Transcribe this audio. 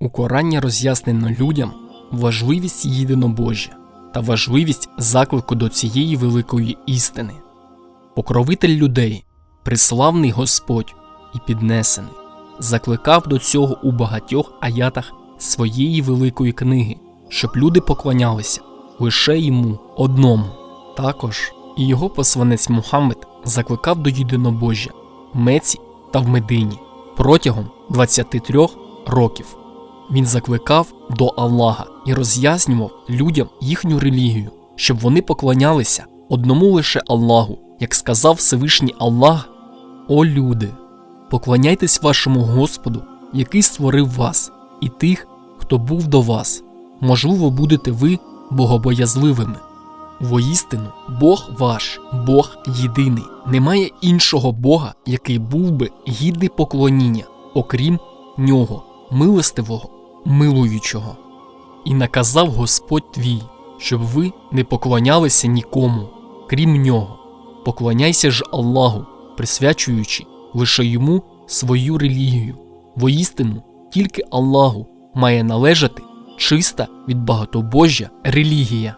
У Корані роз'яснено людям важливість єдинобожжя та важливість заклику до цієї великої істини. Покровитель людей, приславний Господь і піднесений, закликав до цього у багатьох аятах своєї великої книги, щоб люди поклонялися лише йому одному. Також і його посланець Мухаммед закликав до єдинобожжя в Меці та в Медині протягом 23 років. Він закликав до Аллаха і роз'яснював людям їхню релігію, щоб вони поклонялися одному лише Аллаху, як сказав Всевишній Аллах: О люди, поклоняйтесь вашому Господу, який створив вас, і тих, хто був до вас. Можливо, будете ви богобоязливими. Воістину, Бог ваш, Бог єдиний. Немає іншого Бога, який був би гідний поклоніння, окрім нього, милостивого, милуючого. І наказав Господь твій, щоб ви не поклонялися нікому, крім нього. Поклоняйся ж Аллаху, присвячуючи лише йому свою релігію. Воістину, тільки Аллаху має належати чиста від багатобожжя релігія.